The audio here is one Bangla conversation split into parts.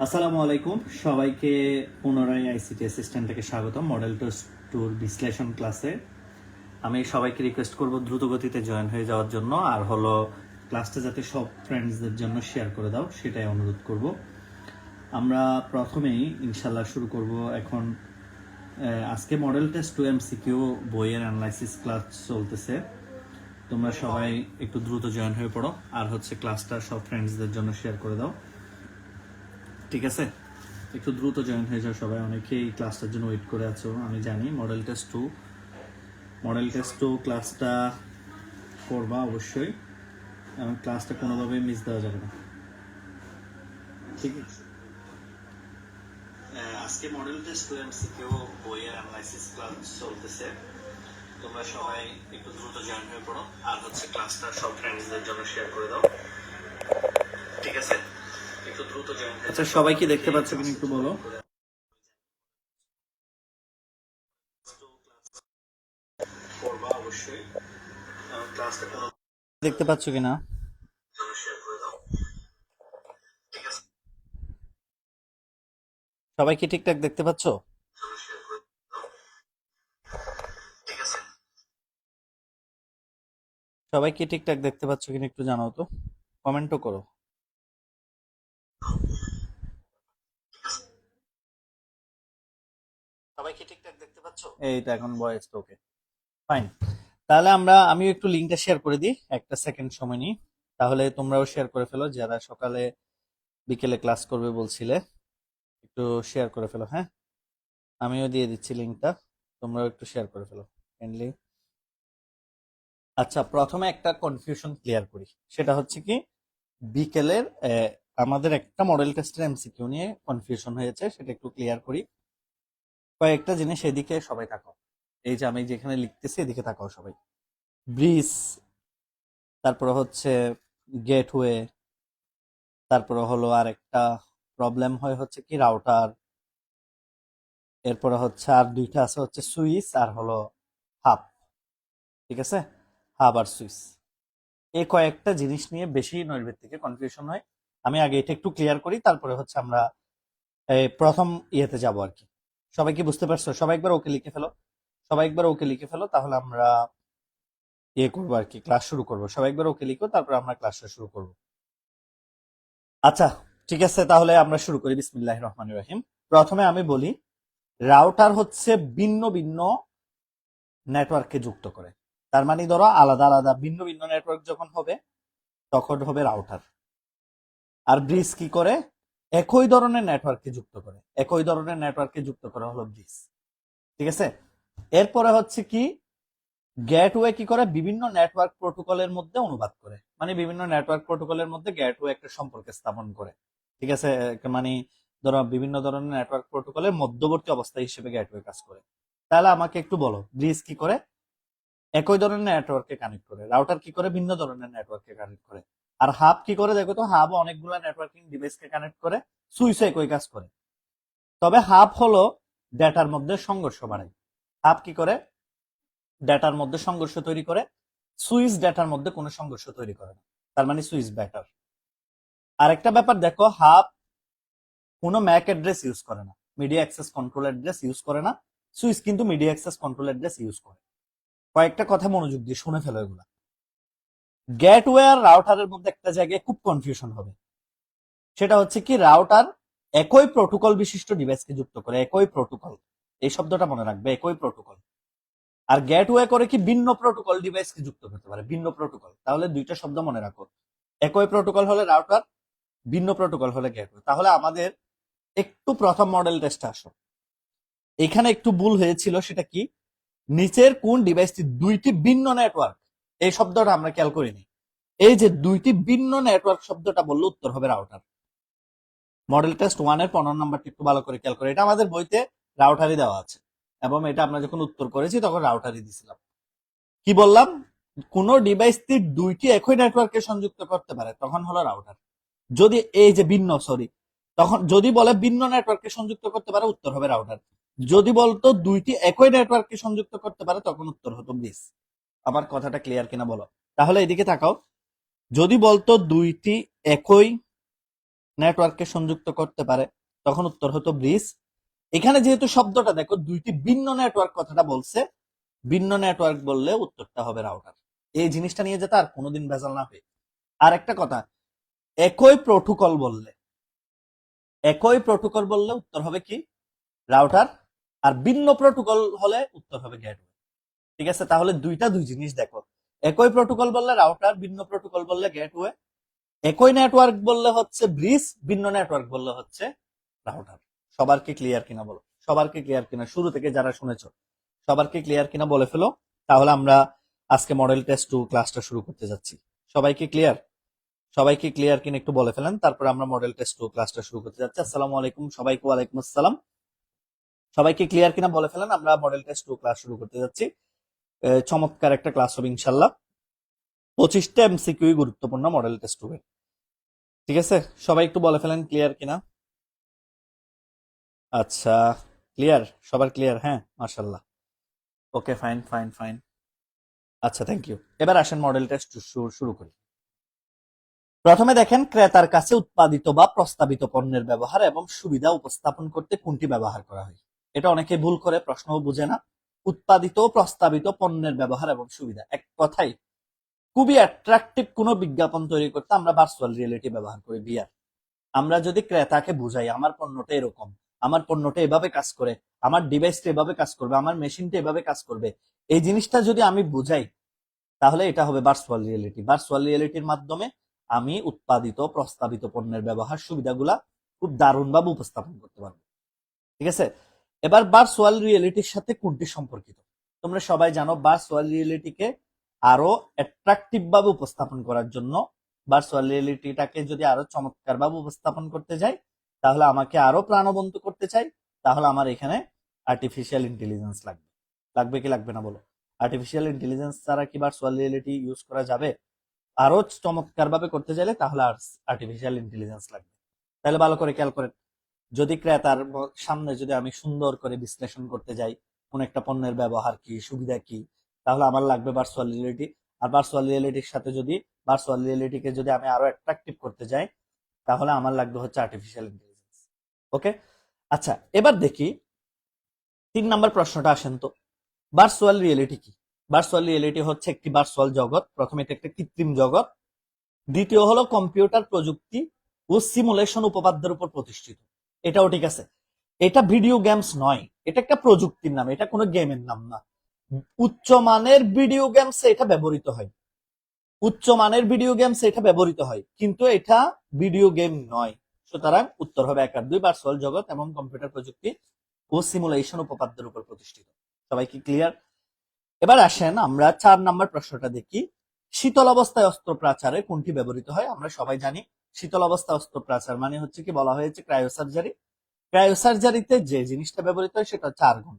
আসসালামু আলাইকুম। সবাইকে পুনরায় আইসিটি অ্যাসিস্ট্যান্ট থেকে স্বাগত মডেল টুর বিশ্লেষণ ক্লাসে আমি সবাইকে রিকোয়েস্ট করব দ্রুত গতিতে জয়েন হয়ে যাওয়ার জন্য। আর হলো ক্লাসটা যাতে সব ফ্রেন্ডসদের জন্য শেয়ার করে দাও, সেটাই অনুরোধ করব। আমরা প্রথমেই ইনশাল্লাহ শুরু করব এখন আজকে model test two M CQ বইয়ের অ্যানালাইসিস ক্লাস চলতেছে। তোমরা সবাই একটু দ্রুত জয়েন হয়ে পড়ো। আর হচ্ছে ক্লাসটা সব ফ্রেন্ডসদের জন্য শেয়ার করে দাও। ঠিক আছে? একটু দ্রুত জয়েন হয়ে যাও সবাই। অনেকেই ক্লাসটার জন্য ওয়েট করে আছো, আমি জানি। Model test two model test two ক্লাসটা করবা অবশ্যই। এবং ক্লাসটা কোনোভাবেই মিস দেওয়া যাবে না। ঠিক আছে? আজকে মডেল টেস্ট টু এমসিকিউ বইয়ের অ্যানালাইসিস ক্লাস চলতেছে। তোমরা সবাই একটু দ্রুত জয়েন হয়ে পড়ো। আর হচ্ছে ক্লাসটা সব ফ্রেন্ডসদের জন্য শেয়ার করে দাও। ঠিক আছে? আচ্ছা সবাই কি দেখতে পাচ্ছ কিনা একটু বলো। দেখতে পাচ্ছ কিনা? সবাই কি ঠিকঠাক দেখতে পাচ্ছ? সবাই কি ঠিকঠাক দেখতে পাচ্ছ কিনা একটু জানাও তো। কমেন্টও করো সবাই কি ঠিকঠাক দেখতে পাচ্ছ এই তো এখন ভয়েস ওকে ফাইন তাহলে আমরা, আমিও একটু লিঙ্কটা শেয়ার করে দিই, একটা সেকেন্ড সময় নিই। তাহলে তোমরাও শেয়ার করে ফেলো, যারা সকালে বিকেলে ক্লাস করবে বলছিলে, একটু শেয়ার করে ফেলো হ্যাঁ? আমিও দিয়ে দিচ্ছি লিঙ্কটা তোমরাও একটু শেয়ার করে ফেলো কাইন্ডলি আচ্ছা প্রথমে একটা কনফিউশন ক্লিয়ার করি। সেটা হচ্ছে কি, বিকেলের আমাদের একটা মডেল টেস্টের এমসিকিউ নিয়ে কনফিউশন হয়েছে, সেটা একটু ক্লিয়ার করি। কয়েকটা জিনিস এদিকে সবাই তাকাও। এই যে আমি যেখানে লিখতেছি এদিকে তাকাও সবাই। ব্রিজ, তারপর হচ্ছে গেটওয়ে, তারপর হলো আর একটা প্রবলেম হয় হচ্ছে কি রাউটার, এরপরে হচ্ছে আর দুইটা আছে হচ্ছে সুইচ আর হলো হাব, ঠিক আছে? হাব আর সুইচ। এই কয়েকটা জিনিস নিয়ে বেশি নৈর্ব্যক্তিকে কনফিউশন হয় আমি আগে এটা একটু ক্লিয়ার করি, তারপরে হচ্ছে আমরা প্রথম ইয়েতে যাব আর কি। সবাই কি বুঝতে পারছ? সবাই একবার ওকে লিখে ফেলো। সবাই একবার ওকে লিখে ফেলো, তাহলে আমরা ইয়ে করব আর কি, ক্লাস শুরু করব। সবাই একবার ওকে লিখো, তারপর আমরা ক্লাসটা শুরু করব। আচ্ছা ঠিক আছে, তাহলে আমরা শুরু করি। বিসমিল্লাহ রহমান রহিম। প্রথমে আমি বলি, রাউটার হচ্ছে ভিন্ন ভিন্ন নেটওয়ার্ককে যুক্ত করে। তার মানে ধরো, আলাদা আলাদা ভিন্ন ভিন্ন নেটওয়ার্ক যখন হবে, তখন হবে রাউটার। আর ব্রিজ কি করে? একই ধরনের নেটওয়ার্ককে যুক্ত করে। একই ধরনের নেটওয়ার্ককে যুক্ত করা হলো ব্রিজ ঠিক আছে? এরপরে হচ্ছে কি? গেটওয়ে কি করে? বিভিন্ন নেটওয়ার্ক প্রোটোকলের মধ্যে অনুবাদ করে। মানে বিভিন্ন নেটওয়ার্ক প্রোটোকলের মধ্যে গেটওয়ে একটা সম্পর্ক স্থাপন করে। ঠিক আছে? মানে ধরো বিভিন্ন ধরনের নেটওয়ার্ক প্রোটোকলের মধ্যবর্তী অবস্থা হিসেবে গেটওয়ে কাজ করে। তাহলে আমাকে একটু বলো ব্রিজ কি করে? একই ধরনের নেটওয়ার্ককে কানেক্ট করে। রাউটার কি করে? ভিন্ন ধরনের নেটওয়ার্ককে কানেক্ট করে। আর হাব কি করে দেখো তো? হাব অনেকগুলো নেটওয়ার্কিং ডিভাইসকে কানেক্ট করে সুইচও একই কাজ করে। তবে হাব হলো ডেটার মধ্যে সংঘর্ষ বাড়ায়। হাব কি করে? ডেটার মধ্যে সংঘর্ষ তৈরি করে। সুইচ ডেটার মধ্যে কোনো সংঘর্ষ তৈরি করে না। তার মানে সুইচ ব্যাটার আরেকটা ব্যাপার দেখো, হাব কোনো ম্যাক অ্যাড্রেস ইউজ করে না। Media access control address use করে না। সুইচ কিন্তু media access control address use করে। কয়েকটা কথা মনোযোগ দিয়ে শুনে ফেলো এগুলা। গেটওয়ে আর রাউটারের মধ্যে একটা জায়গায় খুব কনফিউশন হবে। সেটা হচ্ছে কি, রাউটার একই প্রোটোকল বিশিষ্ট ডিভাইসকে যুক্ত করে, একই প্রোটোকল এই শব্দটা মনে রাখবে, একই প্রোটোকল আর গেটওয়ে করে কি ভিন্ন প্রোটোকল ডিভাইসকে যুক্ত করতে পারে, ভিন্ন প্রোটোকল তাহলে দুইটা শব্দ মনে রাখো। একই প্রোটোকল হলে রাউটার, ভিন্ন প্রোটোকল হলে গেটওয়ে। তাহলে আমাদের একটু প্রথম মডেল টেস্টে আসো। এখানে একটু ভুল হয়েছিল, সেটা কি? নিচের কোন ডিভাইসটি দুইটি ভিন্ন নেটওয়ার্ক এই শব্দটা আমরা খেয়াল করিনি। এই যে দুইটি ভিন্ন নেটওয়ার্ক শব্দটা বললে উত্তর হবে রাউটার মডেল টেস্ট ওয়ানের পনেরো নাম্বারটি একটু ভালো করে খেয়াল করে। এটা আমাদের বইতে রাউটারই দেওয়া আছে এবং এটা আমরা যখন উত্তর করেছি তখন রাউটারই দিছিলাম কি বললাম? কোন ডিভাইসটি দুইটি একই নেটওয়ার্কে সংযুক্ত করতে পারে, তখন হলো রাউটার যদি এই যে ভিন্ন সরি তখন যদি বলে ভিন্ন নেটওয়ার্কে সংযুক্ত করতে পারে, উত্তর হবে রাউটার যদি বলতো দুইটি একই নেটওয়ার্ককে সংযুক্ত করতে পারে, তখন উত্তর হতো ব্রিজ আমার কথাটা ক্লিয়ার কিনা বলো। তাহলে এদিকে তাকাও। যদি বলতো দুইটি একই নেটওয়ার্ককে সংযুক্ত করতে পারে, তখন উত্তর হতো ব্রিজ। এখানে যেহেতু শব্দটা, দেখো, দুইটি ভিন্ন নেটওয়ার্ক কথাটা বলছে, ভিন্ন নেটওয়ার্ক বললে উত্তরটা হবে রাউটার এই জিনিসটা নিয়ে যেতে আর কোনোদিন ভেজাল না হয়। আর একটা কথা, একই প্রোটোকল বললে, একই প্রোটোকল বললে উত্তর হবে কি? রাউটার আর ভিন্ন প্রোটোকল হলে উত্তর হবে গেটওয়ে ঠিক আছে? তাহলে দুইটা দুই জিনিস দেখো। একই প্রোটোকল বললে রাউটার ভিন্ন প্রোটোকল বললে গেটওয়ে একই নেটওয়ার্ক বললে হচ্ছে ব্রিজ ভিন্ন নেটওয়ার্ক বললে হচ্ছে রাউটার সবার কি ক্লিয়ার কিনা বলো? সবার কি ক্লিয়ার কিনা? শুরু থেকে যারা শুনেছো, সবার কি ক্লিয়ার কিনা বলে ফেলো। তাহলে আমরা আজকে মডেল টেস্ট টু ক্লাসটা শুরু করতে যাচ্ছি। সবাই কি ক্লিয়ার সবাই কি ক্লিয়ার কিনা একটু বলে ফেলেন। তারপর আমরা মডেল টেস্ট টু ক্লাসটা শুরু করতে যাচ্ছি। আসসালামু আলাইকুম সবাইকে ওয়ালাইকুম আসসালাম। সবাইকে ক্লিয়ার কিনা বলে ফেলেন? আমরা মডেল টেস্ট টু ক্লাস শুরু করতে যাচ্ছি। চমৎকার একটা ক্লাস হবে ইনশাল্লাহ পঁচিশটা এমসিকিউ গুরুত্বপূর্ণ মডেল টেস্ট টু ঠিক আছে? সবাই একটু বলে ফেলেন ক্লিয়ার কিনা? আচ্ছা ক্লিয়ার সবার ক্লিয়ার হ্যাঁ মার্শাল্লাহ ওকে ফাইন ফাইন ফাইন আচ্ছা থ্যাংক ইউ এবার আসেন মডেল টেস্ট শুরু করি। প্রথমে দেখেন, ক্রেতার কাছে উৎপাদিত বা প্রস্তাবিত পণ্যের ব্যবহার এবং সুবিধা উপস্থাপন করতে কোনটি ব্যবহার করা হয়? এটা অনেকে ভুল করে, প্রশ্নও বুঝে না। উৎপাদিত প্রস্তাবিত পণ্যের ব্যবহার এবং সুবিধা। এক কথায়, খুবই অ্যাট্রাকটিভ কোনো বিজ্ঞাপন তৈরি করতে আমরা ভার্চুয়াল রিয়েলিটি ব্যবহার করি বিয়ার আমরা যদি ক্রেতাকে বুঝাই, আমার পণ্যটা এরকম, আমার পণ্যটা এভাবে কাজ করে, আমার ডিভাইসটা এভাবে কাজ করবে, আমার মেশিনটা এভাবে কাজ করবে। এই জিনিসটা যদি আমি বুঝাই, তাহলে এটা হবে ভার্চুয়াল রিয়েলিটি ভার্চুয়াল রিয়েলিটির মাধ্যমে আমি উৎপাদিত, প্রস্তাবিত পণ্যের ব্যবহার সুবিধাগুলা খুব দারুণভাবে উপস্থাপন করতে পারব। ঠিক আছে? এবার ভার্চুয়াল রিয়েলিটির সাথে কোনটি সম্পর্কিত? তোমরা সবাই জানো ভার্চুয়াল রিয়েলিটিকে আরও অ্যাট্রাকটিভ ভাবে উপস্থাপন করার জন্য ভার্চুয়াল রিয়েলিটিটাকে যদি আরও চমৎকার ভাবে উপস্থাপন করতে যাই, তাহলে আমাকে আরও প্রাণবন্ত করতে চাই, তাহলে আমার এখানে আর্টিফিশিয়াল ইন্টেলিজেন্স লাগবে। লাগবে কি লাগবে না বলো? আর্টিফিশিয়াল ইন্টেলিজেন্স ছাড়া কি ভার্চুয়াল রিয়েলিটি ইউজ করা যাবে? আরও চমৎকার ভাবে করতে চাইলে তাহলে আর্টিফিশিয়াল ইন্টেলিজেন্স লাগবে। তাহলে ভালো করে খেয়াল করেন যদি ক্রেতার সামনে যদি আমি সুন্দর করে বিশ্লেষণ করতে যাই, কোন একটা পণ্যের ব্যবহার কি, সুবিধা কি, তাহলে আমার লাগবে ভার্চুয়াল রিয়েলিটি আর ভার্চুয়াল রিয়েলিটির সাথে যদি ভার্চুয়াল রিয়েলিটিকে যদি আমি আরও অ্যাট্রাকটিভ করতে যাই, তাহলে আমার লাগবে হচ্ছে আর্টিফিশিয়াল ইন্টেলিজেন্স ওকে আচ্ছা এবার দেখি তিন নম্বর প্রশ্নটা আসেন তো। ভার্চুয়াল রিয়েলিটি কি? ভার্চুয়াল রিয়েলিটি হচ্ছে একটি ভার্চুয়াল জগৎ, প্রথমে এটা একটা কৃত্রিম জগৎ। দ্বিতীয় হলো কম্পিউটার প্রযুক্তি ও সিমুলেশন উপাদ্যের উপর প্রতিষ্ঠিত। এটাও ঠিক আছে। এটা ভিডিও গেমস নয়। এটা একটা প্রযুক্তির নাম, এটা কোনো গেমের নাম না। উচ্চমানের ভিডিও গেমস এটা ব্যবহৃত হয়। উচ্চমানের ভিডিও গেমস এটা ব্যবহৃত হয়। কিন্তু এটা ভিডিও গেম নয়। সুতরাং উত্তর হবে এক আর দুই ভার্চুয়াল জগৎ এবং কম্পিউটার প্রযুক্তি ও সিমুলেশন উপপাদ্যের উপর প্রতিষ্ঠিত। সবাই কি ক্লিয়ার এবার আসেন আমরা চার নাম্বার প্রশ্নটা দেখি। শীতল অবস্থায় অস্ত্রোপচারে কোনটি ব্যবহৃত হয়? আমরা সবাই জানি শীতল অবস্থায় অস্ত্রোপচার মানে হচ্ছে কি বলা হয়েছে ক্রায়োসার্জারি। ক্রায়োসার্জারিতে যে জিনিসটা ব্যবহৃত হয় সেটা হচ্ছে আর্গন।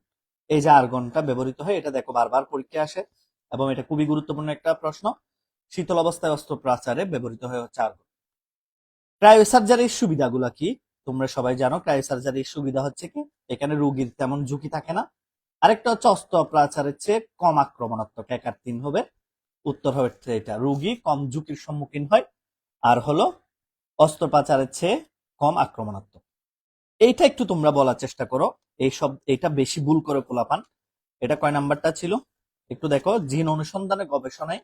এই যে আর্গনটা ব্যবহৃত হয়, এটা দেখো বারবার পরীক্ষায় আসে এবং এটা খুবই গুরুত্বপূর্ণ একটা প্রশ্ন। শীতল অবস্থায় অস্ত্রোপচারে ব্যবহৃত হয় হচ্ছে আর্গন। ক্রায়োসার্জারির সুবিধাগুলো কি? তোমরা সবাই জানো ক্রায়োসার্জারির সুবিধা হচ্ছে কি? এখানে রোগীর তেমন ঝুঁকি থাকে না। আরেকটা হচ্ছে অস্ত্রোপচারের চেয়ে কম আক্রমণাত্মক এক আর তিন হবে। উত্তর হবে এটা রোগী কম ঝুঁকির সম্মুখীন হয়। আর হলো অস্ত্রোপচারের চেয়ে কম আক্রমণাত্মক। এইটা একটু তোমরা বলার চেষ্টা করো। এই সব এটা বেশি ভুল করে পোলাপান। এটা কয় নাম্বারটা ছিল? একটু দেখো, জিন অনুসন্ধানে গবেষণায়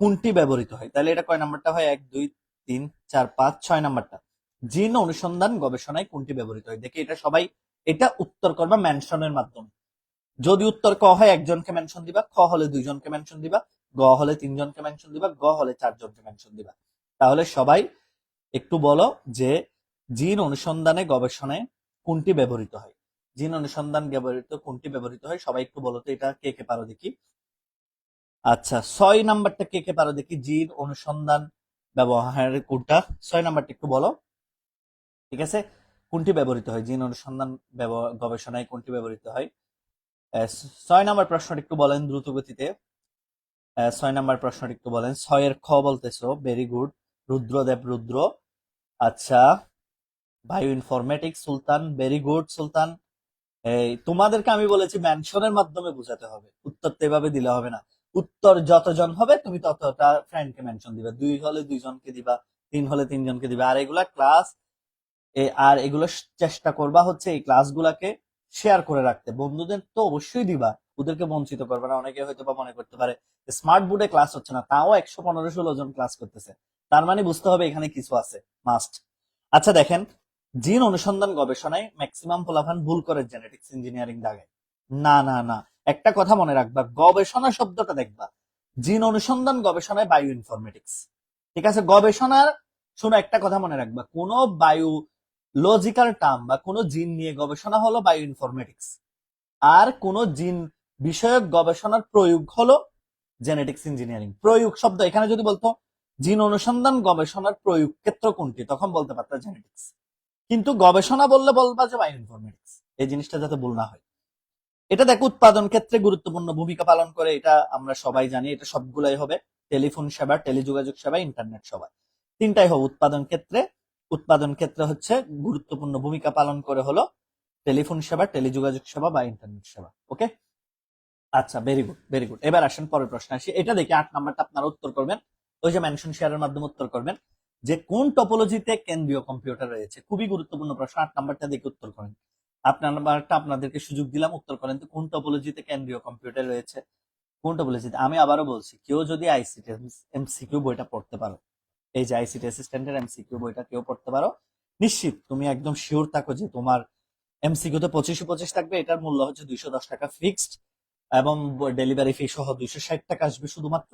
কোনটি ব্যবহৃত হয়? তাহলে এটা কয় নাম্বারটা হয়? এক, দুই, তিন, চার, পাঁচ, ছয় নাম্বারটা। জিন অনুসন্ধান গবেষণায় কোনটি ব্যবহৃত হয়? দেখি এটা সবাই, এটা উত্তর করবা মেনশনের মাধ্যমে। যদি উত্তর ক হয়, একজনকে মেনশন দিবা, খ হলে দুইজনকে মেনশন দিবা, গ হলে তিনজনকে মেনশন দিবা, গ হলে চারজনকে মেনশন দিবা। তাহলে সবাই একটু বলো যে জিন অনুসন্ধানে গবেষণায় কোনটি ব্যবহৃত হয়? জিন অনুসন্ধান ব্যবহৃত কোনটি ব্যবহৃত হয়? সবাই একটু বলো তো এটা কে কে পারো দেখি। আচ্ছা ছয় নাম্বারটা কে কে পারো দেখি? জিন অনুসন্ধান ব্যবহারের কোনটা? ছয় নাম্বারটা একটু বলো। ঠিক আছে? কোনটি ব্যবহৃত হয়? জিন অনুসন্ধান গবেষণায় কোনটি ব্যবহৃত হয়? ছয় নাম্বার প্রশ্নটা একটু বলেন দ্রুত গতিতে ছয় নাম্বার প্রশ্নটা একটু বলেন। ছয়ের খ বলতেছো ভেরি গুড রুদ্রদেব রুদ্র। আচ্ছা bioinformatics Sultan very good Sultan. এই, তোমাদেরকে আমি বলেছি মেনশনের মাধ্যমে বোঝাতে হবে। উত্তর তো এভাবে দিলে হবে না। উত্তর যতজন হবে, তুমি ততটা ফ্রেন্ডকে মেনশন দিবা। দুই হলে দুইজনকে দিবা, তিন হলে তিনজনকে দিবা। আর এগুলা ক্লাস আর এগুলো চেষ্টা করবা হচ্ছে এই ক্লাসগুলাকে শেয়ার করে রাখতে। বন্ধুদের তো অবশ্যই দিবা। ওদেরকে বঞ্চিত করবে না। অনেকে হয়তো বা মনে করতে পারে স্মার্ট বোর্ডে ক্লাস হচ্ছে না, তাও একশো পনেরো ষোলো জন ক্লাস করতেছে। তার মানে বুঝতে হবে এখানে কিছু আছে মাস্ট আচ্ছা দেখেন, জিন অনুসন্ধান গবেষণায় ম্যাক্সিমাম পোলাফান ভুল করে জেনেটিক্স ইঞ্জিনিয়ারিং দাগে না না না, একটা কথা মনে রাখবা, গবেষণা শব্দটা দেখবা। জিন অনুসন্ধান গবেষণায় বায়ো ইনফরমেটিক্স ঠিক আছে, গবেষণার, শোনো, একটা কথা মনে রাখবা, কোন বায়ু লজিক্যাল টার্ম বা কোন জিন নিয়ে গবেষণা হলো বায়ো ইনফরমেটিক্স আর কোন জিন বিষয়ক গবেষণার প্রয়োগ হলো জেনেটিক্স ইঞ্জিনিয়ারিং প্রয়োগ শব্দ এখানে যদি বলতো, জিন অনুসন্ধান গবেষণার প্রয়োগ ক্ষেত্র কোনটি, তখন বলতে পারতো জেনেটিক্স কিন্তু গবেষণা বললে বলবা যে বায়ো ইনফরমেটিক্স এই জিনিসটা যাতে ভুল না হয়। এটা দেখো উৎপাদন ক্ষেত্রে গুরুত্বপূর্ণ ভূমিকা পালন করে, এটা আমরা সবাই জানি, এটা সবগুলাই হবে। টেলিফোন সেবা, টেলিযোগাযোগ সেবা, ইন্টারনেট সেবা। তিনটাই হবে উৎপাদন ক্ষেত্রে। উৎপাদন ক্ষেত্রে হচ্ছে গুরুত্বপূর্ণ ভূমিকা পালন করে হলো টেলিফোন সেবা, টেলিযোগাযোগ সেবা বা ইন্টারনেট সেবা ওকে আচ্ছা ভেরি গুড ভেরি গুড এবার আসেন পরের প্রশ্ন আসি। এটা দেখে আট নাম্বারটা আপনারা উত্তর করবেন। ওই যে মেনশন শেয়ারের মাধ্যমে উত্তর করবেন যে কোন টপোলজিতে কেন্দ্রীয় কম্পিউটার রয়েছে? খুবই গুরুত্বপূর্ণ প্রশ্ন, আট নাম্বারটা দেখে উত্তর করেন। আপনার নাম্বারটা আপনাদেরকে সুযোগ দিলাম উত্তর করেন তো কোন টপোলজিতে কেন্দ্রীয় কম্পিউটার রয়েছে? কোন টপোলজিতে আমি আবারও বলছি, কেউ যদি আইসিটি এমসিকিউ বইটা পড়তে পারো, এই যে আইসিটি অ্যাসিস্ট্যান্টের এমসিকিউ বইটা কেউ পড়তে পারো, নিশ্চিত তুমি একদম শিওর থাকো যে তোমার এমসিকিউ তে পঁচিশে পঁচিশ থাকবে, এটার মূল্য হচ্ছে দুইশো দশ টাকা ফিক্সড এবং ডেলিভারি ফি সহ দুইশো ষাট টাকা আসবে শুধুমাত্র।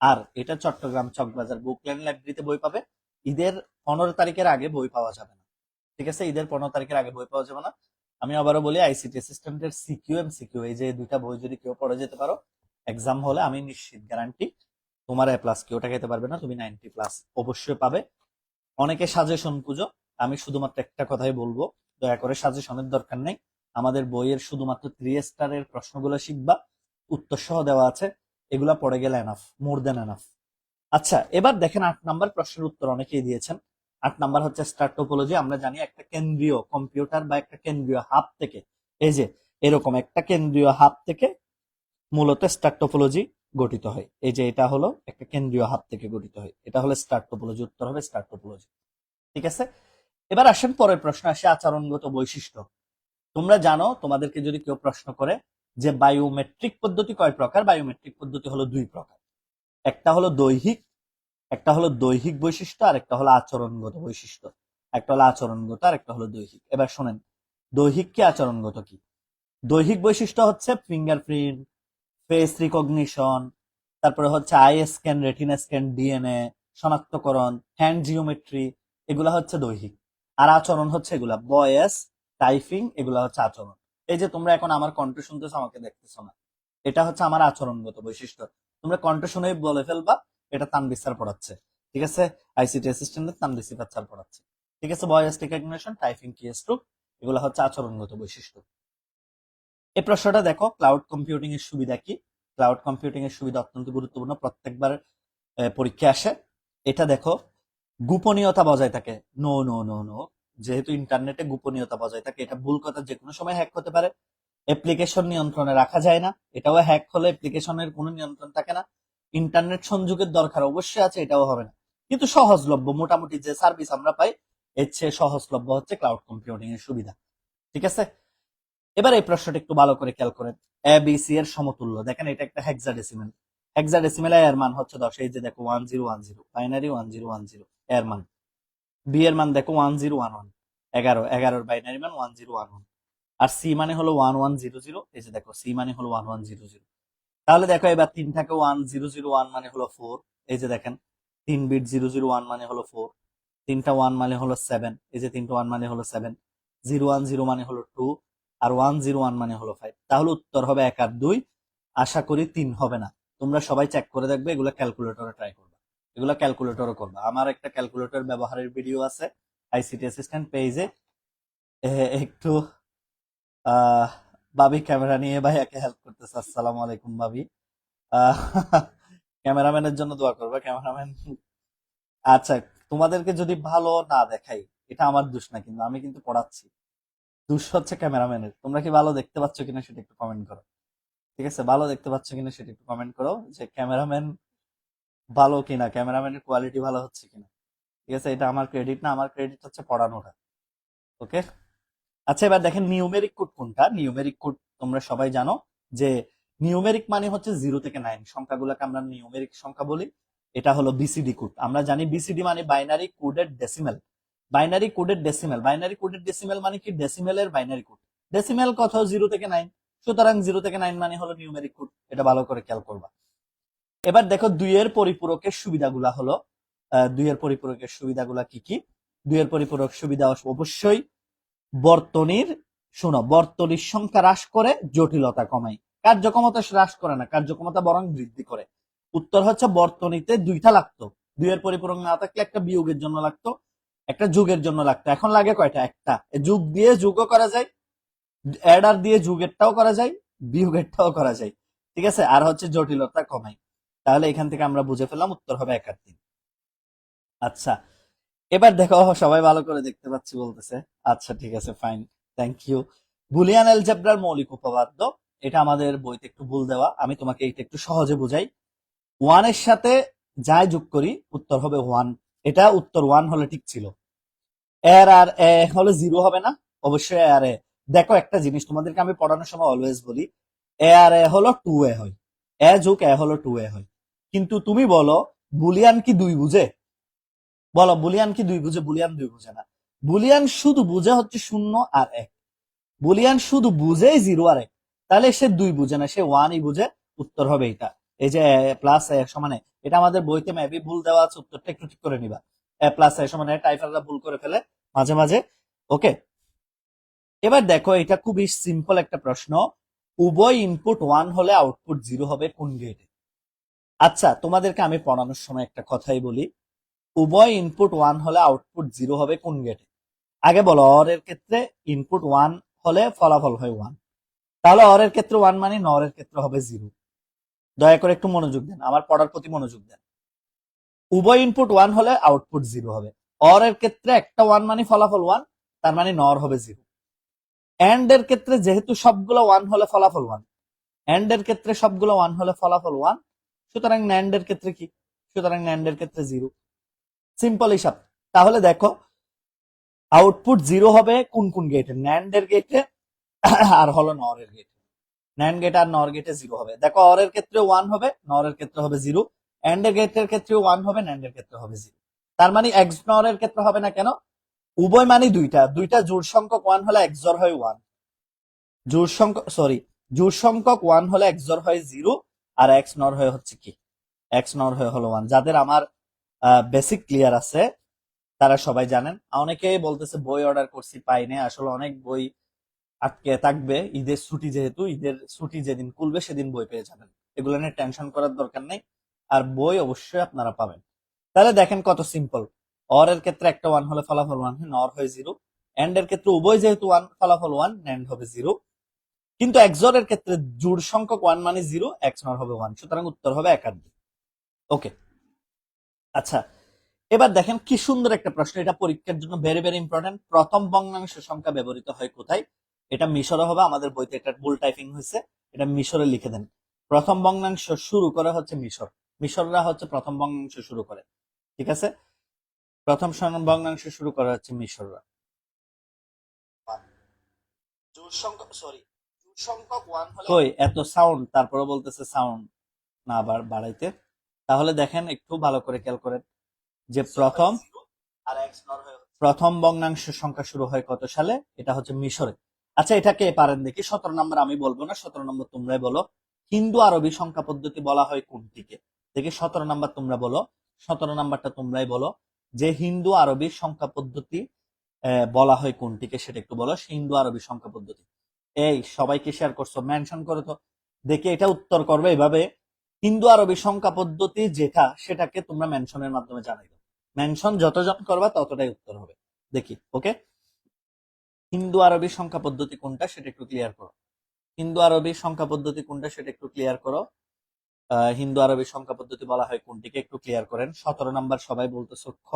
আর এটা চট্টগ্রাম চকবাজার বুকল্যান্ড লাইব্রেরিতে বই পাবে। ঈদের পনেরো তারিখের আগে বই পাওয়া যাবে না। ঠিক আছে? ঈদের পনেরো তারিখের আগে বই পাওয়া যাবে না। আমি আবারও বলি আইসিটি অ্যাসিস্ট্যান্টের সিকিউ এম সিকিউ এই যে দুইটা বই যদি কেউ পড়ে যেতে পারো এক্সাম হলে আমি নিশ্চিত গ্যারান্টি তোমার এ প্লাস কেউটা খেতে পারবে না। তুমি নাইনটি প্লাস অবশ্যই পাবে। অনেকে সাজেশন পুজো আমি শুধুমাত্র একটা কথাই বলব, দয়া করে সাজেশনের দরকার নেই। আমাদের বইয়ের শুধুমাত্র থ্রি স্টারের প্রশ্নগুলো শিখবা উত্তর সহ দেওয়া আছে, এগুলা পড়ে গেলে এনাফ মোর দেন এনাফ আচ্ছা এবার দেখেন আট নাম্বার প্রশ্নের উত্তর অনেকেই দিয়েছেন। আট নাম্বার হচ্ছে স্টার টোপোলজি আমরা জানি একটা কেন্দ্রীয় কম্পিউটার বা একটা কেন্দ্রীয় হাব থেকে, এই যে, এরকম একটা কেন্দ্রীয় হাব থেকে মূলত স্টার টোপোলজি গঠিত হয়। এই যে, এটা হলো একটা কেন্দ্রীয় হাব থেকে গঠিত হয়। এটা হলো স্টার টোপোলজি উত্তর হবে স্টার টোপোলজি ঠিক আছে? এবার আসেন পরের প্রশ্ন, আসে আচরণগত বৈশিষ্ট্য। তোমরা জানো, তোমাদেরকে যদি কেউ প্রশ্ন করে যে বায়োমেট্রিক পদ্ধতি কয় প্রকার, বায়োমেট্রিক পদ্ধতি হলো দুই প্রকার। একটা হলো দৈহিক, একটা হলো দৈহিক বৈশিষ্ট্য, আর একটা হলো আচরণগত বৈশিষ্ট্য। একটা হলো আচরণগত, আর একটা হলো দৈহিক। এবার শোনেন, দৈহিক কি, আচরণগত কি? দৈহিক বৈশিষ্ট্য হচ্ছে ফিঙ্গারপ্রিন্ট ফেস রিকগনিশন তারপরে হচ্ছে eye scan retina scan DNA শনাক্তকরণ হ্যান্ড জিওমেট্রি এগুলা হচ্ছে দৈহিক। আর আচরণ হচ্ছে এগুলা, বয়েস টাইপিং এগুলা হচ্ছে আচরণ। এই যে তোমরা এখন আমার কণ্ঠ শুনতেছো, আমাকে দেখতেছো না। এটা হচ্ছে আমার আচরণগত বৈশিষ্ট্য। তোমরা কণ্ঠ শুনেই বলে ফেলবা, এটা তানবির স্যার পড়াচ্ছে। ঠিক আছে? আইসিটি অ্যাসিস্ট্যান্টের তানবির স্যার পড়াচ্ছে। ঠিক আছে? Voice recognition typing keystroke এগুলো হচ্ছে আচরণগত বৈশিষ্ট্য। এই প্রশ্নটা দেখো ক্লাউড কম্পিউটিং এর সুবিধা কি? ক্লাউড কম্পিউটিং এর সুবিধা অত্যন্ত গুরুত্বপূর্ণ, প্রত্যেকবার পরীক্ষা আসে। এটা দেখো, গোপনীয়তা বজায় থাকে। নো নো নো নো যেহেতু ইন্টারনেটে গোপনীয়তা বজায় থাকে, এটা ভুল কথা, যে কোনো সময় হ্যাক হতে পারে। অ্যাপ্লিকেশন নিয়ন্ত্রণে রাখা যায় না, এটাও হ্যাক হলে অ্যাপ্লিকেশনের কোনো নিয়ন্ত্রণ থাকে না। ইন্টারনেট সংযোগের দরকার অবশ্যই আছে, এটাও হবে না। কিন্তু সহজলভ্য, মোটামুটি যে সার্ভিস আমরা পাই, এর চেয়ে সহজলভ্য হচ্ছে ক্লাউড কম্পিউটিং এর সুবিধা। ঠিক আছে? এবার এই প্রশ্নটা একটু ভালো করে খেয়াল করেন। এ বি সি এর সমতুল্য, দেখেন এটা একটা হেক্সাডেসিমেল হেক্সাডেসিমেল এর মান হচ্ছে দশ, এই যে দেখো one zero one zero binary one zero one zero এর মান। বি এর মান দেখো ওয়ান জিরো ওয়ান ওয়ান এগারো, এগারোর বাইনারি মান ওয়ান জিরো ওয়ান ওয়ান আর সি মানে হলো ওয়ান ওয়ান জিরো জিরো এই যে দেখো সি মানে হলো ওয়ান ওয়ান জিরো জিরো তাহলে দেখো এবার তিনটাকে ওয়ান জিরো জিরো ওয়ান মানে হলো ফোর এই যে দেখেন, তিন বিট জিরো জিরো ওয়ান মানে হলো ফোর তিনটা ওয়ান মানে হলো সেভেন এই যে তিনটা ওয়ান মানে হলো সেভেন জিরো ওয়ান জিরো মানে হলো টু আর ওয়ান জিরো ওয়ান মানে হলো ফাইভ তাহলে উত্তর হবে এক আর দুই, আশা করি তিন হবে না। তোমরা সবাই চেক করে দেখবে, এগুলো ক্যালকুলেটরে ট্রাই করবে। এগুলো ক্যালকুলেটরও করবে। আমার একটা ক্যালকুলেটর ব্যবহারের ভিডিও আছে আইসিটি অ্যাসিস্ট্যান্ট পেজে একটু বাবি ক্যামেরা নিয়ে ভাইয়াকে হেল্প করতেছে। আসসালামু আলাইকুম আহ, ক্যামেরাম্যানের জন্য দোয়া করবে ক্যামেরাম্যান। আচ্ছা তোমাদেরকে যদি ভালো না দেখাই এটা আমার দোষ না কিন্তু আমি কিন্তু পড়াচ্ছি। দোষ হচ্ছে ক্যামেরাম্যানের। তোমরা কি ভালো দেখতে পাচ্ছ কিনা সেটা একটু কমেন্ট করো। ঠিক আছে? ভালো দেখতে পাচ্ছ কিনা সেটা একটু কমেন্ট করো যে ক্যামেরাম্যান ভালো কিনা, ক্যামেরাম্যানের কোয়ালিটি ভালো হচ্ছে কিনা। ঠিক আছে, এটা আমার ক্রেডিট না, আমার ক্রেডিট হচ্ছে পড়ানোটা। ওকে আচ্ছা এবার দেখেন নিউমেরিক কোড কোনটা? নিউমেরিক কোড তোমরা সবাই জানো যে নিউমেরিক মানে হচ্ছে জিরো থেকে নাইন সংখ্যাগুলোকে আমরা নিউমেরিক সংখ্যা বলি। এটা হলো বিসিডি কোড আমরা জানি বিসিডি মানে বাইনারি কোডেড ডেসিমেল বাইনারি কোডের ডেসিমেল বাইনারি কোডেড ডেসিমেল মানে কি? ডেসিমেলের বাইনারি কোড ডেসিমেল কোথাও জিরো থেকে নাইন সুতরাং জিরো থেকে নাইন মানে হলো নিউমেরিক কোড এটা ভালো করে খেয়াল করবা। এবার দেখো দুইয়ের পরিপূরকের সুবিধাগুলা হলো দুইয়ের পরিপূরকের সুবিধাগুলা কি কি? দুইয়ের পরিপূরক সুবিধা অবশ্যই বর্তনীর, শোনো, বর্তনীর সংখ্যা হ্রাস করে জটিলতা কমায় কার্যক্ষমতা হ্রাস করে না, কার্যক্ষমতা বরং বৃদ্ধি করে। উত্তর হচ্ছে বর্তনীতে দুইটা লাগতো। দুইয়ের পরিপূরক না থাকলে একটা বিয়োগের জন্য লাগতো, একটা যুগের জন্য লাগতো। এখন লাগে কয়টা? একটা। যুগ দিয়ে যুগও করা যায়, অ্যাডার দিয়ে যুগেরটাও করা যায়, বিয়োগেরটাও করা যায়। ঠিক আছে? আর হচ্ছে জটিলতা কমায় তাহলে এখান থেকে আমরা বুঝে ফেললাম উত্তর হবে এক তিন। আচ্ছা এবার দেখো, সবাই ভালো করে দেখতে পাচ্ছি বলতেছে। আচ্ছা ঠিক আছে ফাইন থ্যাংক ইউ বুলিয়ান অ্যালজেব্রার মৌলিক উপপাদ্য, এটা আমাদের বইতে একটু ভুল দেওয়া, আমি তোমাকে এটা একটু সহজে বুঝাই। ওয়ানের সাথে যাই যোগ করি, উত্তর হবে ওয়ান এটা উত্তর ওয়ান হলে ঠিক ছিল। এর আর এ হলে জিরো হবে না, অবশ্যই এ আর এ। দেখো, একটা জিনিস তোমাদেরকে আমি পড়ানোর সময় অলওয়েজ বলি, এ আর এ হলো টু এ হয়। এ যোগ এ হলো টু এ হয়। কিন্তু তুমি বলো, বুলিয়ান কি দুই বুঝে? বলো, বুলিয়ান কি দুই বুঝে? বুলিয়ান দুই বুঝে না। বুলিয়ান শুধু বুঝে হচ্ছে শূন্য আর এক। বুলিয়ান শুধু বুঝেই জিরো আর এক। তাহলে সে দুই বুঝে না, সে ওয়ানই বুঝে, উত্তর হবে এটা এই যে প্লাস এ সমানে এটা আমাদের বইতে মেবি ভুল দেওয়া আছে, উত্তরটা একটু ঠিক করে নিবা। এ প্লাস এ সমানে টাইফাররা ভুল করে ফেলে, মাঝে মাঝে। ওকে এবার দেখো, এটা খুবই সিম্পল একটা প্রশ্ন। উভয় ইনপুট ওয়ান হলে আউটপুট জিরো হবে কোন গেটে আচ্ছা তোমাদেরকে আমি পড়ানোর সময় একটা কথাই বলি। উভয় ইনপুট ওয়ান হলে আউটপুট জিরো হবে কোন গেটে আগে বলো অর এর ক্ষেত্রে ইনপুট ওয়ান হলে ফলাফল হয় ওয়ান তাহলে অর এর ক্ষেত্রে ওয়ান মানে নর এর ক্ষেত্রে হবে জিরো দয়া করে একটু মনোযোগ দেন, আমার পড়ার প্রতি মনোযোগ দেন। উভয় ইনপুট ওয়ান হলে আউটপুট জিরো হবে। অর এর ক্ষেত্রে একটা ওয়ান মানে ফলাফল ওয়ান তার মানে নর হবে জিরো এন্ড এর ক্ষেত্রে যেহেতু সবগুলো ওয়ান হলে ফলাফল ওয়ান এন্ড এর ক্ষেত্রে সবগুলো ওয়ান হলে ফলাফল ওয়ান সুতরাং ন্যান্ডের ক্ষেত্রে কি? সুতরাং ন্যান্ডের ক্ষেত্রে জিরো সিম্পল হিসাব তাহলে দেখো আউটপুট জিরো হবে কোন কোন গেটে ন্যান্ডের গেটে আর হলো নর এর গেটে ন্যান্ড গেট আর নর গেটে জিরো হবে। দেখো অর এর ক্ষেত্রে ওয়ান হবে নর এর ক্ষেত্রে হবে জিরো এর গেটের ক্ষেত্রে ওয়ান হবে ন্যান্ড এর ক্ষেত্রে হবে জিরো তার মানে এক্স নর এর ক্ষেত্রে হবে না কেন? উভয় মানে দুইটা। দুইটা জোড় সংখ্যক ওয়ান হলে একজর হয় ওয়ান জোড় সংখ্যক সরি জোড় সংখ্যক ওয়ান হলে একজর হয় জিরো আর এক্স নর হয়ে হচ্ছে কি? এক্স নর হয়ে হলো ওয়ান যাদের আমার বেসিক ক্লিয়ার আছে, তারা সবাই জানেন। অনেকেই বলতেছে, বই অর্ডার করছি, পাইনি। আসলে অনেক বই আটকে থাকবে। ঈদের ছুটি যেহেতু, ঈদের ছুটি যেদিন খুলবে, সেদিন বই পেয়ে যাবেন। এগুলো নিয়ে টেনশন করার দরকার নেই। আর বই অবশ্যই আপনারা পাবেন। তাহলে দেখেন কত সিম্পল অর এর ক্ষেত্রে একটা ওয়ান হলে ফলাফল ওয়ান নর হয় জিরো এন্ড এর ক্ষেত্রে উভয় যেহেতু ওয়ান ফলাফল ওয়ান ন্যান্ড হবে জিরো কিন্তু এক্সর এর ক্ষেত্রে জোড় সংখ্যক ওয়ান মানে জিরো এক্স নর হবে ওয়ান সুতরাং উত্তর হবে একাধিক। ওকে আচ্ছা এবার দেখেন কি সুন্দর একটা প্রশ্ন, এটা পরীক্ষার জন্য ভেরি ভেরি ইম্পর্টেন্ট প্রথম ভগ্নাংশ সংখ্যা ব্যবহৃত হয় কোথায়? এটা মিশরে হবে, আমাদের বইতে একটা ভুল টাইপিং হয়েছে, এটা মিশরে লিখে দেন। প্রথম ভগ্নাংশ শুরু করে হচ্ছে মিশর, মিশররা হচ্ছে প্রথম ভগ্নাংশ শুরু করে, ঠিক আছে? প্রথম ভগ্নাংশ শুরু করা হচ্ছে মিশররা। সরি সংখ্যক ওয়ান হলে কই এত সাউন্ড তারপরে বলতেছে সাউন্ড না আবার বাড়াইতে। তাহলে দেখেন একটু ভালো করে খেয়াল করেন যে প্রথম প্রথম ভগ্নাংশ সংখ্যা শুরু হয় কত সালে? এটা হচ্ছে মিশরে। আচ্ছা পারেন দেখি? সতেরো নম্বর আমি বলব না সতেরো নম্বর তোমরাই বলো। হিন্দু আরবি সংখ্যা পদ্ধতি বলা হয় কোনটিকে? দেখি সতেরো নম্বর তোমরা বলো। সতেরো নাম্বারটা তোমরাই বলো। যে হিন্দু আরবি সংখ্যা পদ্ধতি আহ, বলা হয় কোনটিকে সেটা একটু বলো। হিন্দু আরবি সংখ্যা পদ্ধতি। এই, সবাইকে শেয়ার করছ মেনশন করে তো, দেখি এটা উত্তর করবে এভাবে, হিন্দু আরবি সংখ্যা পদ্ধতি যেটা, সেটাকে তোমরা মেনশনের মাধ্যমে জানাই মেনশন যতজন করবা ততটাই উত্তর হবে। দেখি ওকে হিন্দু আরবি সংখ্যা পদ্ধতি কোনটা সেটা একটু ক্লিয়ার করো। হিন্দু আরবি সংখ্যা পদ্ধতি কোনটা সেটা একটু ক্লিয়ার করো। হিন্দু আরবি সংখ্যা পদ্ধতি বলা হয় কোনটিকে একটু ক্লিয়ার করেন। সতেরো নাম্বার সবাই বলতেছো খ।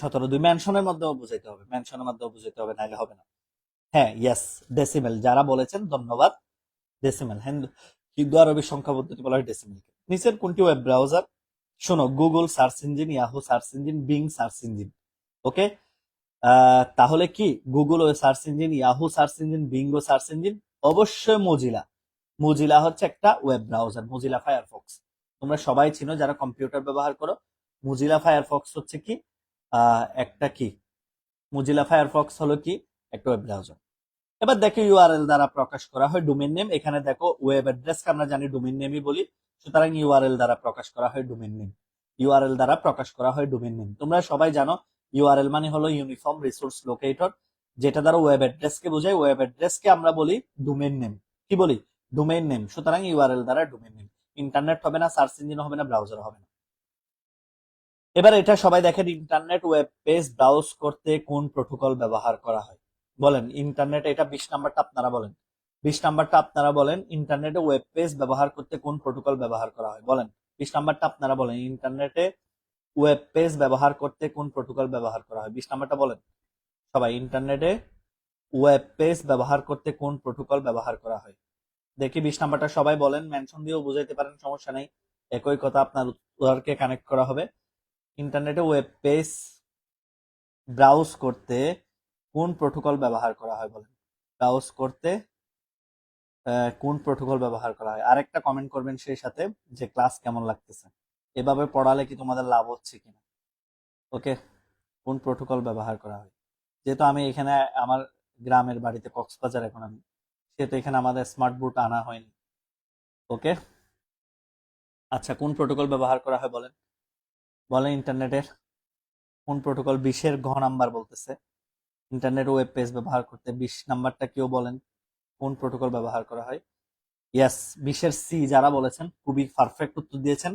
সতেরো দুই মেনশনের মাধ্যমে বুঝাইতে হবে। মেনশনের মাধ্যমে বুঝাইতে হবে নাহলে হবে না। হ্যাঁ ইয়েস ডেসিমেল যারা বলেছেন, ধন্যবাদ। ডেসিমেল হিন্দু হিন্দু আরবি সংখ্যা পদ্ধতি বলা হয় ডেসিমেল নিচের কোনটি ওয়েব ব্রাউজার শোনো Google search engine Yahoo search engine Bing search engine okay তাহলে কি গুগল ও search engine Yahoo search engine Bing ও সার্চ ইঞ্জিন অবশ্যই মজিলা মজিলা হচ্ছে একটা ওয়েব ব্রাউজার মজিলা ফায়ারফক্স তোমরা সবাই চিনো যারা কম্পিউটার ব্যবহার করো মজিলা ফায়ারফক্স হচ্ছে কি? একটা কি? মজিলা ফায়ারফক্স হলো কি? একটা ওয়েব ব্রাউজার এবার দেখো ইউআরএল দ্বারা প্রকাশ করা হয় ডোমেন নেম এখানে দেখো ওয়েব অ্যাড্রেস আমরা জানি ডোমেন নেমই বলি। সুতরাং ইউআরএল দ্বারা প্রকাশ করা হয় ডোমেন নেম ইউআরএল দ্বারা প্রকাশ করা হয় ডোমেন নেম তোমরা সবাই জানো ইউআরএল মানে হলো ইউনিফর্ম রিসোর্স লোকেটর যেটা দ্বারা ওয়েব অ্যাড্রেস কে বোঝায়। ওয়েব অ্যাড্রেস কে আমরা বলি ডোমেন নেম কি বলি? ডোমেন নেম সুতরাং ইউআরএল দ্বারা ডোমেন নেম ইন্টারনেট হবে না সার্চ ইঞ্জিন হবে না ব্রাউজার হবে না। এবার এটা সবাই দেখেন ইন্টারনেট ওয়েব পেজ ব্রাউজ করতে কোন প্রোটোকল ব্যবহার করা হয়। বলেন, ইন্টারনেট এটা বিশ নাম্বারটা আপনারা বলেন। বিশ নাম্বারটা আপনারা বলেন, ইন্টারনেটে ওয়েব পেজ ব্যবহার করতে কোন প্রোটোকল ব্যবহার করা হয়? বলেন, বিশ নাম্বারটা আপনারা বলেন, ইন্টারনেটে ওয়েব পেজ ব্যবহার করতে কোন প্রোটোকল ব্যবহার করা হয়? বিশ নাম্বারটা বলেন। সবাই, ইন্টারনেটে ওয়েব পেজ ব্যবহার করতে কোন প্রোটোকল ব্যবহার করা হয়? দেখি বিশ নাম্বারটা সবাই বলেন মেনশন দিয়েও বুঝাইতে পারেন, সমস্যা নেই। একই কথা আপনার উত্তরকে কানেক্ট করা হবে। ইন্টারনেটে ওয়েব পেজ ব্রাউজ করতে কোন প্রোটোকল ব্যবহার করা হয় বলেন? ব্রাউজ করতে কোন প্রোটোকল ব্যবহার করা হয়? আরেকটা কমেন্ট করবেন সেই সাথে যে ক্লাস কেমন লাগতেছে। এভাবে পড়ালে কি তোমাদের লাভ হচ্ছে কিনা ওকে কোন প্রোটোকল ব্যবহার করা হয়? যেহেতু আমি এখানে আমার গ্রামের বাড়িতে কক্সবাজার এখন আমি, সেহেতু এখানে আমাদের স্মার্ট বুট আনা হয়নি। ওকে আচ্ছা কোন প্রোটোকল ব্যবহার করা হয় বলেন? বলেন ইন্টারনেটের কোন প্রোটোকল বিশের ঘ নাম্বার বলতেছে। ইন্টারনেট ওয়েব পেজ ব্যবহার করতে বিশ নাম্বারটা কেউ বলেন, কোন প্রোটোকল ব্যবহার করা হয়? ইয়াস বিশের সি যারা বলেছেন, খুবই পারফেক্ট উত্তর দিয়েছেন।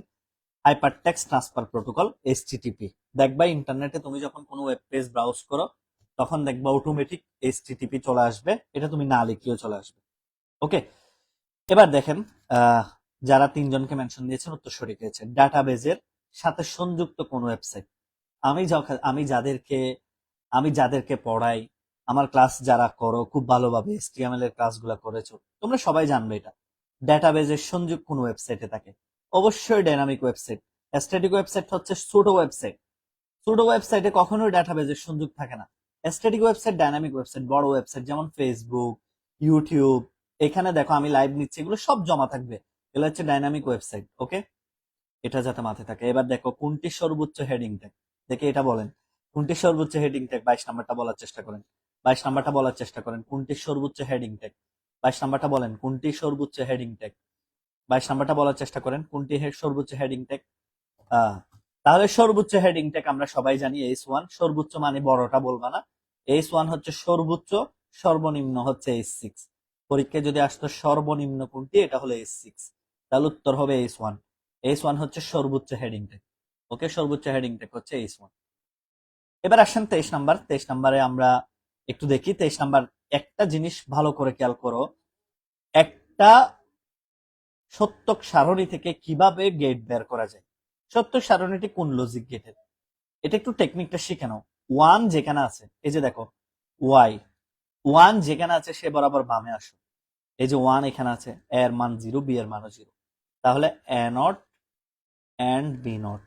Hypertext transfer protocol HTTP দেখবা ইন্টারনেটে তুমি যখন কোনো ওয়েব পেজ ব্রাউজ করো, তখন দেখবা অটোমেটিক এইচটিটিপি চলে আসবে, এটা তুমি না লিখলেও চলে আসবে। ওকে এবার দেখেন যারা তিনজনকে মেনশন দিয়েছেন, উত্তর সঠিক হয়েছে। ডাটাবেজের সাথে সংযুক্ত কোন ওয়েবসাইট আমি যখন আমি যাদেরকে আমি যাদেরকে পড়াই, আমার ক্লাস যারা করো, খুব ভালোভাবে এসটিএমএল এর ক্লাসগুলো করেছ, তোমরা সবাই জানবে এটা। ডাটাবেজের সংযোগ কোন ওয়েবসাইটে থাকে? অবশ্যই ডাইনামিক ওয়েবসাইট স্ট্যাটিক ওয়েবসাইট হচ্ছে ছোট ওয়েবসাইট ছোট ওয়েবসাইটে কখনোই ডাটাবেজের সংযোগ থাকে না। স্ট্যাটিক ওয়েবসাইট ডাইনামিক ওয়েবসাইট বড় ওয়েবসাইট যেমন ফেসবুক ইউটিউব এখানে দেখো আমি লাইভ নিচ্ছি, এগুলো সব জমা থাকবে। এগুলো হচ্ছে ডাইনামিক ওয়েবসাইট ওকে এটা যাতে মাথায় থাকে। এবার দেখো কোনটি সর্বোচ্চ হেডিং ট্যাগ দেখে এটা বলেন। কোনটি সর্বোচ্চ হেডিং ট্যাগ বাইশ নাম্বারটা বলার চেষ্টা করেন। বাইশ নাম্বারটা বলার চেষ্টা করেন। কোনটি সর্বোচ্চ হেডিং ট্যাগ বাইশ নাম্বারটা বলেন, কোনটি সর্বোচ্চ হেডিং ট্যাগ বাইশ নাম্বারটা বলার চেষ্টা করেন, কোনটি সর্বোচ্চ হেডিং ট্যাগ তাহলে সর্বোচ্চ হেডিং ট্যাগ আমরা সবাই জানি এইস ওয়ান সর্বোচ্চ মানে বড়টা বলবা না। এইচ ওয়ান হচ্ছে সর্বোচ্চ, সর্বনিম্ন হচ্ছে এইচ সিক্স পরীক্ষায় যদি আসতো সর্বনিম্ন কোনটি, এটা হলো এইচ সিক্স তাহলে উত্তর হবে এইচ ওয়ান এইচ ওয়ান হচ্ছে সর্বোচ্চ হেডিং ট্যাগ ওকে সর্বোচ্চ হেডিং ট্যাগ হচ্ছে এইচ ওয়ান এবার আসেন তেইশ নাম্বার। তেইশ নাম্বারে আমরা একটু দেখি। তেইশ নাম্বার, একটা জিনিস ভালো করে খেয়াল করো। একটা সত্যক সারণী থেকে কীভাবে গেট বের করা যায়? সত্য সারণীটি কোন লজিক গেটের এটা একটু টেকনিকটা শিখে নাও। ওয়ান যেখানে আছে, এই যে দেখো ওয়াই ওয়ান যেখানে আছে, সে বরাবর বামে আসো। এই যে ওয়ান এখানে আছে এর মান জিরো বি এর মানও জিরো তাহলে A not and B not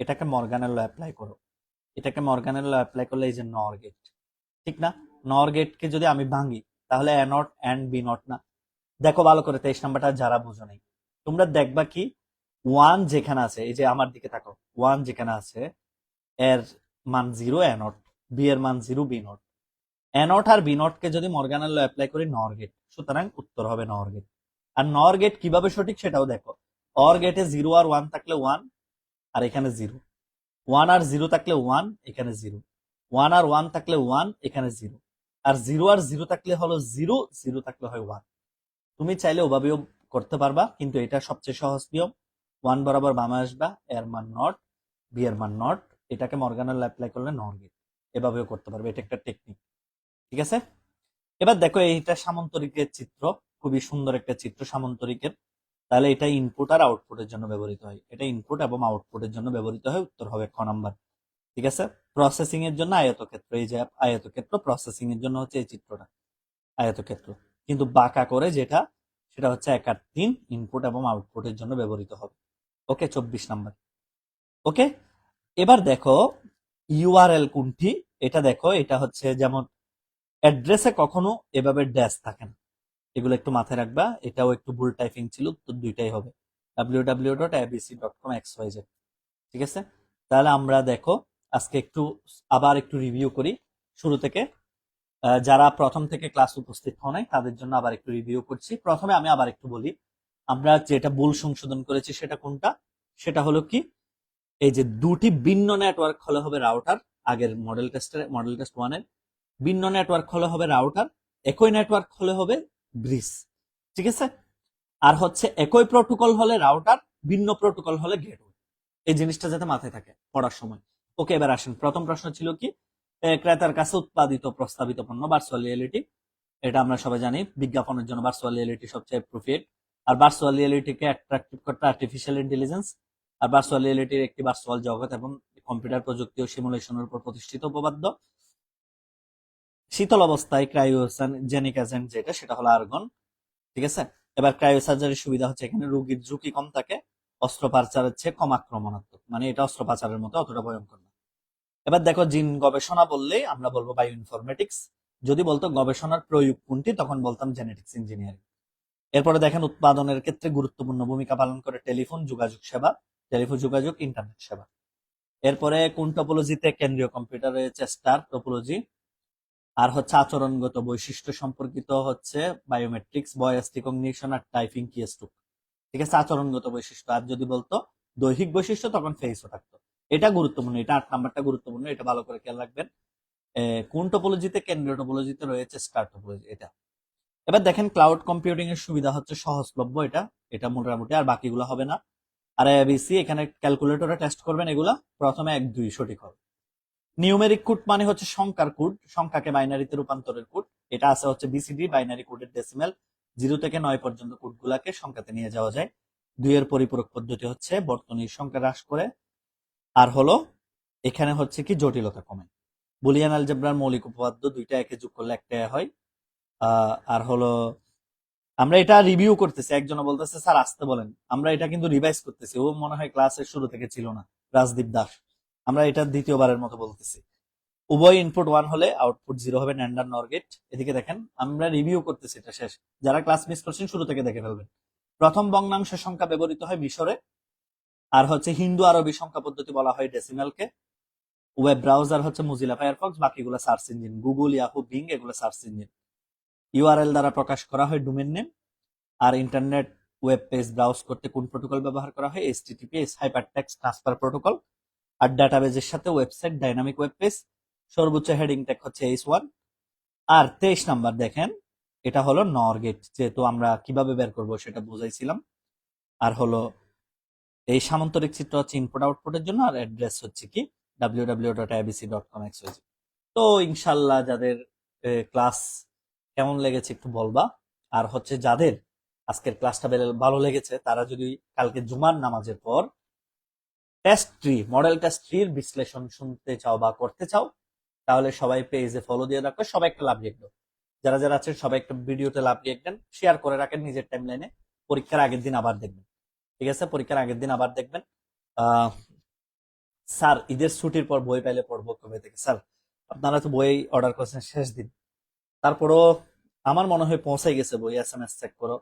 এটাকে মর্গানের ল অ্যাপ্লাই করো। এটাকে মর্গানের ল অ্যাপ্লাই করলে এই যে নর গেট ঠিক না? নর গেটকে যদি আমি ভাঙি, তাহলে A not and B not না। দেখো ভালো করে, তেইশ নাম্বারটা যারা বুঝো নেই, তোমরা দেখবা কি? ওয়ান যেখানে আছে, এই যে আমার দিকে থাকো ওয়ান যেখানে আছে, এর মান জিরো এ নট বি এর মান zero B not A not R B not কে যদি মর্গানের ল অ্যাপ্লাই করি, নর গেট সুতরাং উত্তর হবে নর গেট আর নর গেট কীভাবে সঠিক সেটাও দেখো অর গেটে জিরো আর ওয়ান থাকলে ওয়ান আর এখানে জিরো ওয়ান আর জিরো থাকলে ওয়ান, এখানে জিরো। ওয়ান আর ওয়ান থাকলে ওয়ান, এখানে জিরো। আর জিরো আর জিরো থাকলে হলো জিরো জিরো থাকলে হয় ওয়ান। তুমি চাইলে ওভাবেও করতে পারবা, কিন্তু এটা সবচেয়ে সহজ নিয়ম। ওয়ান বরাবর বামে আসবা, এর মান নট, বি এর মান নট, এটাকে মর্গানাল অ্যাপ্লাই করলে নর গেট। এভাবেও করতে পারবে, এটা একটা টেকনিক। ঠিক আছে? এবার দেখো, এইটা সামন্তরিকের চিত্র, খুবই সুন্দর একটা চিত্র সামন্তরিকের। তাহলে এটা ইনপুট আর আউটপুটের জন্য ব্যবহৃত হয়। এটা ইনপুট এবং আউটপুটের জন্য ব্যবহৃত হয়, উত্তর হবে খ নাম্বার। ঠিক আছে? প্রসেসিং এর জন্য আয়তক্ষেত্র, এই যে আয়তক্ষেত্র প্রসেসিং এর জন্য হচ্ছে এই চিত্রটা, আয়তক্ষেত্র। কিন্তু বাঁকা করে যেটা, সেটা হচ্ছে এক আর তিন ইনপুট এবং আউটপুটের জন্য ব্যবহৃত হবে। ওকে চব্বিশ নাম্বার। ওকে এবার দেখো ইউআরএল কোনটি? এটা দেখো, এটা হচ্ছে যেমন অ্যাড্রেসে কখনো এভাবে ড্যাশ থাকে না। এগুলো একটু মাথায় রাখবা। এটাও একটু ভুল টাইপিং ছিল, তো দুইটাই হবে। W dot com X Y ঠিক আছে? তাহলে আমরা দেখো, আজকে একটু, আবার একটু রিভিউ করি। শুরু থেকে যারা প্রথম থেকে ক্লাস উপস্থিত হন নাই, তাদের জন্য আবার একটু রিভিউ করছি। প্রথমে আমি আবার একটু বলি, আমরা যেটা ভুল সংশোধন করেছি সেটা কোনটা? সেটা হলো কি, এই যে দুটি ভিন্ন নেটওয়ার্ক হলে হবে রাউটার আগের মডেল টেস্টের মডেল টেস্ট ওয়ানের ভিন্ন নেটওয়ার্ক হলে হবে রাউটার একই নেটওয়ার্ক হলে হবে ব্রিজ। ঠিক আছে? আর হচ্ছে একই প্রোটোকল হলে রাউটার ভিন্ন প্রোটোকল হলে গেটওয়ে এই জিনিসটা যাতে মাথায় থাকে পড়ার সময়। ওকে, এবার আসেন। প্রথম প্রশ্ন ছিল কি? ক্রেতার কাছে উৎপাদিত প্রস্তাবিত পণ্য ভার্চুয়াল রিয়েলিটি এটা আমরা সবাই জানি, বিজ্ঞাপনের জন্য ভার্চুয়াল রিয়েলিটি সবচেয়ে প্রফিট আর ভার্চুয়াল রিয়েলিটিকে অ্যাট্রাকটিভ করতে আর্টিফিশিয়াল ইন্টেলিজেন্স আর ভার্চুয়াল রিয়েলিটির একটি ভার্চুয়াল জগৎ এবং কম্পিউটার প্রযুক্তি ও সিমুলেশনের উপর প্রতিষ্ঠিত উপপাদ্য। শীতল অবস্থায় ক্রায়োজেনিক এজেন্ট যেটা, সেটা হলো আর্গন, ঠিক আছে? এবার ক্রায়োসার্জারির সুবিধা হচ্ছে এখানে রোগীর ঝুঁকি কম থাকে, অস্ত্রোপচারের চেয়ে কম আক্রমণাত্মক। মানে এটা অস্ত্রোপচারের মতো অতটা ভয়ঙ্কর না। এবার দেখো, জিন গবেষণা বললে আমরা বলব বায়ো ইনফরমেটিক্স যদি বলতো গবেষণার প্রয়োগ কোনটি, তখন বলতাম জেনেটিক্স ইঞ্জিনিয়ারিং এরপরে দেখেন, উৎপাদনের ক্ষেত্রে গুরুত্বপূর্ণ ভূমিকা পালন করে টেলিফোন যোগাযোগ সেবা, টেলিফোন যোগাযোগ ইন্টারনেট সেবা। এরপরে কোন টপোলজিতে কেন্দ্রীয় কম্পিউটার রয়েছে স্টার টপোলজি আর হচ্ছে আচরণগত বৈশিষ্ট্য সম্পর্কিত হচ্ছে বায়োমেট্রিক্স ভয়েস রিকগনিশন আর টাইপিং কি কিয়েস্টুক ঠিক আছে? আচরণগত বৈশিষ্ট্য। আর যদি বলতো, দৈহিক বৈশিষ্ট্য, তখন ফেসও থাকতো। এটা গুরুত্বপূর্ণ। এটা আট নাম্বারটা গুরুত্বপূর্ণ। এটা ভালো করে খেয়াল রাখবেন। কোন টপোলজিতে কেন্দ্রীয় টপোলজিতে রয়েছে? স্টার টপোলজি এটা। এবার দেখেন ক্লাউড কম্পিউটিং এর সুবিধা হচ্ছে সহজলভ্য এটা। এটা মোটামুটি আর বাকিগুলো হবে না। আর এবিসি এখানে ক্যালকুলেটরে টেস্ট করবেন এগুলা। প্রথমে এক দুই সঠিক হবে। নিউমেরিক কোড মানে হচ্ছে সংখ্যার কোড সংখ্যাকে বাইনারিতে রূপান্তরের কোড এটা আছে হচ্ছে বিসিডি বাইনারি কোডের ডেসিমেল জিরো থেকে নয় পর্যন্ত কোডগুলাকে সংখ্যাতে নিয়ে যাওয়া যায়। দুইয়ের পরিপূরক পদ্ধতি হচ্ছে বর্তনীর সংখ্যা হ্রাস করে। আর হলো, এখানে হচ্ছে কি জটিলতা কমে। বুলিয়ান আলজেব্রার মৌলিক উপপাদ্য দুইটা একে যোগ করলে একটা হয়। আর হলো, আমরা এটা রিভিউ করতেছি। একজন বলতেছে, স্যার, আসতে বলেন। আমরা এটা কিন্তু রিভাইজ করতেছি। ও মনে হয় ক্লাসের শুরু থেকে ছিল না। রাজদীপ দাস। আমরা এটা দ্বিতীয়বারের মতো বলতেছি। উভয় ইনপুট ওয়ান হলে আউটপুট জিরো হবে ন্যান্ডার নরগেট এদিকে দেখেন, আমরা রিভিউ করতেছি এটা শেষ। যারা ক্লাস মিস করছেন, শুরু থেকে দেখে ফেলবেন। প্রথম ভগ্নাংশের সংখ্যা ব্যবহৃত হয় মিশরে, আর হচ্ছে হিন্দু আরবি সংখ্যা পদ্ধতি বলা হয় ডেসিমালকে ওয়েব ব্রাউজার হচ্ছে মুজিলা ফায়ারফক্স বাকিগুলো search engine Google Yahoo Bing এগুলো সার্চ ইঞ্জিন ইউআরএল দ্বারা প্রকাশ করা হয় ডোমেন নেম আর ইন্টারনেট ওয়েব পেজ ব্রাউজ করতে কোন প্রোটোকল ব্যবহার করা হয়? এইচটিটিপিএস হাইপারটেক্সট ট্রান্সফার প্রোটোকল আর ডাটাবেজের সাথে ওয়েবসাইট ডাইনামিক ওয়েব পেজ সর্বোচ্চ হেডিং ট্যাগ হচ্ছে এইচ ওয়ান। আর তেইশ নাম্বার দেখেন, এটা হলো নর গেট যেহেতু আমরা কীভাবে বের করব সেটা বুঝাইছিলাম। আর হলো, এই সামান্তরিক চিত্র হচ্ছে ইনপুট আউটপুটের জন্য, আর অ্যাড্রেস হচ্ছে কি? W W dot IBC dot com তো ইনশাল্লাহ যাদের ক্লাস কেমন লেগেছে একটু বলবা। আর হচ্ছে যাদের আজকের ক্লাসটা ভালো লেগেছে, তারা যদি কালকে জুমার নামাজের পর টেস্ট ট্রি মডেল টেস্ট ট্রির বিশ্লেষণ শুনতে চাও বা করতে চাও, তাহলে সবাই পেজে ফলো দিয়ে রাখো, সবাই একটা লাভ লিখবে। যারা যারা আছেন, সবাই একটা ভিডিওতে লাভ লিখবেন শেয়ার করে রাখেন নিজের টাইম লাইনে পরীক্ষার আগের দিন আবার দেখবেন। ঠিক আছে? পরীক্ষার আগের দিন আবার দেখবেন। স্যার, ঈদের ছুটির পর বই পাইলে পড়ব কবে থেকে? স্যার, আপনারা তো বই অর্ডার করেছেন শেষ দিন। তারপরও আমার মনে হয় পৌঁছে গেছে বই এস এম এস চেক করো।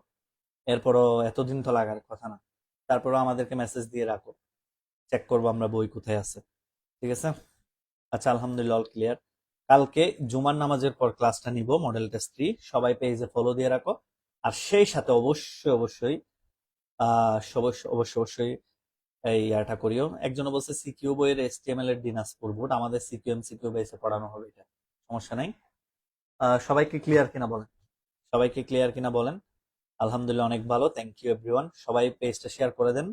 এরপরও এতদিন তো লাগার কথা না। তারপরও আমাদেরকে মেসেজ দিয়ে রাখো। চেক করব আমরা বই কোথায় আছে। ঠিক আছে? আচ্ছা আলহামদুলিল্লাহ অল ক্লিয়ার কালকে জুমার নামাজের পর ক্লাসটা নিব মডেল টেস্ট থ্রি সবাই পেজে ফলো দিয়ে রাখো। আর সেই সাথে অবশ্যই অবশ্যই অবশ্যই অবশ্যই এই ইয়াটা করিও। একজন বলছে সিকিউ বইয়ের এসটিএমএল এর দিনাজপুর বোর্ড আমাদের সিকিউএম সিকিউ বেসে পড়ানো হবে এটা। সমস্যা নাই। সবাইকে ক্লিয়ার কিনা বলেন? সবাইকে ক্লিয়ার কিনা বলেন? আলহামদুলিল্লাহ, অনেক ভালো। থ্যাংক ইউ এভরিওয়ান সবাই পেজটা শেয়ার করে দেন।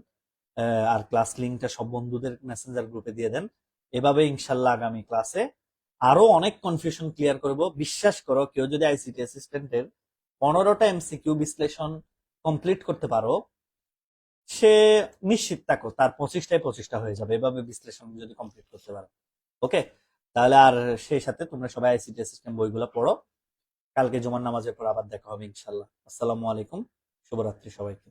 আর ক্লাস লিঙ্কটা সব বন্ধুদের মেসেঞ্জার গ্রুপে দিয়ে দেন। এভাবে ইনশাল্লাহ আগামী ক্লাসে আরও অনেক কনফিউশন ক্লিয়ার করব। বিশ্বাস করো, কেউ যদি আইসিটি অ্যাসিস্ট্যান্টের পনেরোটা এমসিকিউ বিশ্লেষণ কমপ্লিট করতে পারো, সে নিশ্চিত থাকো তার পঁচিশটায় পঁচিশটা হয়ে যাবে। এভাবে বিশ্লেষণ যদি কমপ্লিট করতে পারো। ওকে তাহলে আর সেই সাথে তোমরা সবাই আইসিটি সিস্টেম বইগুলো পড়ো। কালকে জুমার নামাজের পর আবার দেখা হবে ইনশাল্লাহ। আসসালামু আলাইকুম। শুভরাত্রি সবাইকে।